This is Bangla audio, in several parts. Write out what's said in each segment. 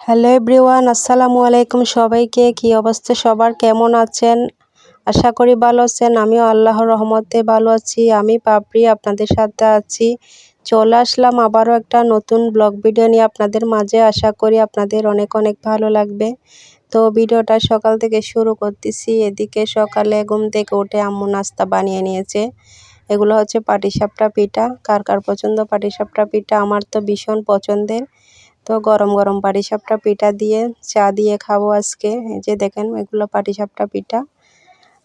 হ্যালো এভরিওয়ান, আসসালামু আলাইকুম সবাইকে। কি অবস্থা? সবার কেমন আছেন? আশা করি ভালো আছেন। আমিও আল্লাহর রহমতে ভালো আছি। আমি পাপড়ি আপনাদের সাথে আছি। চলে আসলাম আবারও একটা নতুন ব্লগ ভিডিও নিয়ে আপনাদের মাঝে। আশা করি আপনাদের অনেক অনেক ভালো লাগবে। তো ভিডিওটা সকাল থেকে শুরু করতেছি। এদিকে সকালে ঘুম থেকে উঠে আম্মু নাস্তা বানিয়ে নিয়েছে। এগুলো হচ্ছে পাটিসাপটা পিঠা। কার কার পছন্দ পাটিসাপটা পিঠা? আমার তো ভীষণ পছন্দের। তো গরম গরম পাটিসাপটা পিঠা দিয়ে চা দিয়ে খাব আজকে। এই যে দেখেন, এগুলো পাটিসাপটা পিঠা।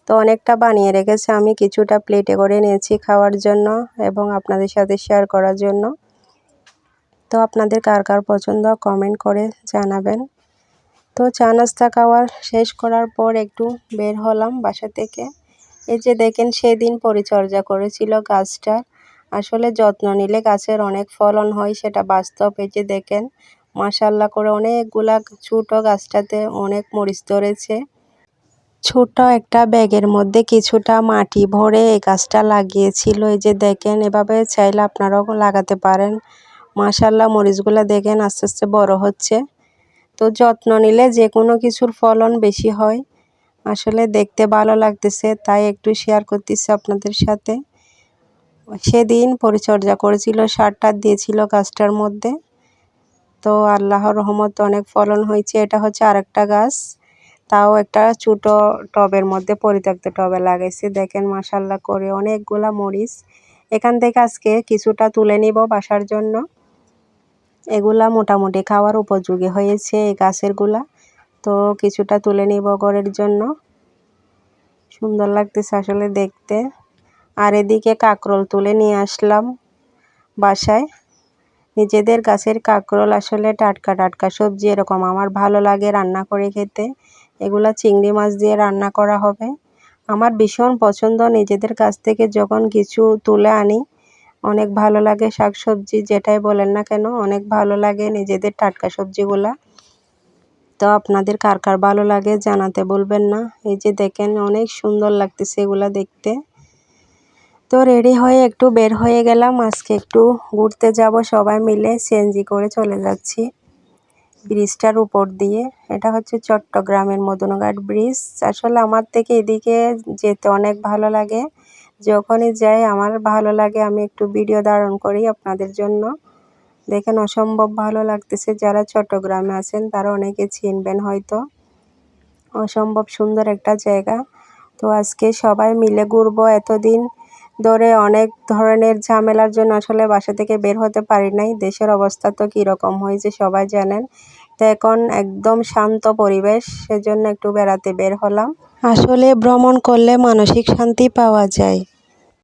তো অনেকটা বানিয়ে রেখেছে আমি, কিছুটা প্লেটে করে নিয়েছি খাওয়ার জন্য এবং আপনাদের সাথে শেয়ার করার জন্য। তো আপনাদের কার কার পছন্দ কমেন্ট করে জানাবেন। তো চা নাস্তা খাওয়ার শেষ করার পর একটু বের হলাম বাসা থেকে। এই যে দেখেন, সেদিন পরিচর্যা করেছিল গাছটা। আসলে যত্ন নিলে গাছের অনেক ফলন হয়, সেটা বাস্তব। এই যে দেখেন মাশাল্লাহ করে অনেকগুলা ছোটো গাছটাতে অনেক মরিচ ধরেছে। ছোট একটা ব্যাগের মধ্যে কিছুটা মাটি ভরে এই গাছটা লাগিয়েছিল। এই যে দেখেন, এভাবে চাইলে আপনারাও লাগাতে পারেন। মাশাল্লাহ মরিচগুলো দেখেন আস্তে আস্তে বড় হচ্ছে। তো যত্ন নিলে যে কোনো কিছুর ফলন বেশি হয়। আসলে দেখতে ভালো লাগতেছে, তাই একটু শেয়ার করতেছি আপনাদের সাথে। সেদিন পরিচর্যা করেছিল সারটা দিয়েছিল গাছটার মধ্যে। তো আল্লাহর রহমত অনেক ফলন হয়েছে। এটা হচ্ছে আরেকটা গাছ। তাও একটা ছোটো টবের মধ্যে পরিত্যক্ত টবে লাগাইছে। দেখেন মাসাল্লাহ করে অনেকগুলা মরিচ। এখান থেকে আজকে কিছুটা তুলে নিব বাসার জন্য। এগুলা মোটামুটি খাওয়ার উপযোগী হয়েছে এই গাছেরগুলা। তো কিছুটা তুলে নিব ঘরের জন্য। সুন্দর লাগতেছে আসলে দেখতে। আর এদিকে কাকরোল তুলে নিয়ে আসলাম বাসায়। নিজেদের গাছের কাকরোল আসলে টাটকা টাটকা সবজি এরকম। আমার ভালো লাগে রান্না করে খেতে। এগুলো চিংড়ি মাছ দিয়ে রান্না করা হবে। আমার ভীষণ পছন্দ নিজেদের কাছ থেকে যখন কিছু তুলে আনি, অনেক ভালো লাগে শাক সবজি যেটাই বলেন না কেন, অনেক ভালো লাগে নিজেদের টাটকা সবজিগুলা। তো আপনাদের কার কার ভালো লাগে জানাতে বলবেন না। এই যে দেখেন অনেক সুন্দর লাগতেছে এগুলা দেখতে। তো রেডি হয়ে একটু বের হয়ে গেলাম। আজকে একটু ঘুরতে যাব, সবাই মিলে সিএনজি করে চলে যাচ্ছি ব্রিজটার উপর দিয়ে। এটা হচ্ছে চট্টগ্রামের মদনঘাট ব্রিজ। আসলে আমার থেকে এদিকে যেতে অনেক ভালো লাগে। যখনই যাই, আমার ভালো লাগে, আমি একটু ভিডিও ধারণ করি আপনাদের জন্য। দেখেন, অসম্ভব ভালো লাগতেছে। যারা চট্টগ্রামে আছেন, তারা অনেকে চিনবেন হয়তো। অসম্ভব সুন্দর একটা জায়গা। তো আজকে সবাই মিলে ঘুরবো এতদিন। ধরে অনেক ধরনের ঝামেলার জন্য আসলে বাসা থেকে বের হতে পারি নাই। দেশের অবস্থা তো কীরকম হয়েছে সবাই জানেন। তো এখন একদম শান্ত পরিবেশ, সেজন্য একটু বেড়াতে বের হলাম। আসলে ভ্রমণ করলে মানসিক শান্তি পাওয়া যায়।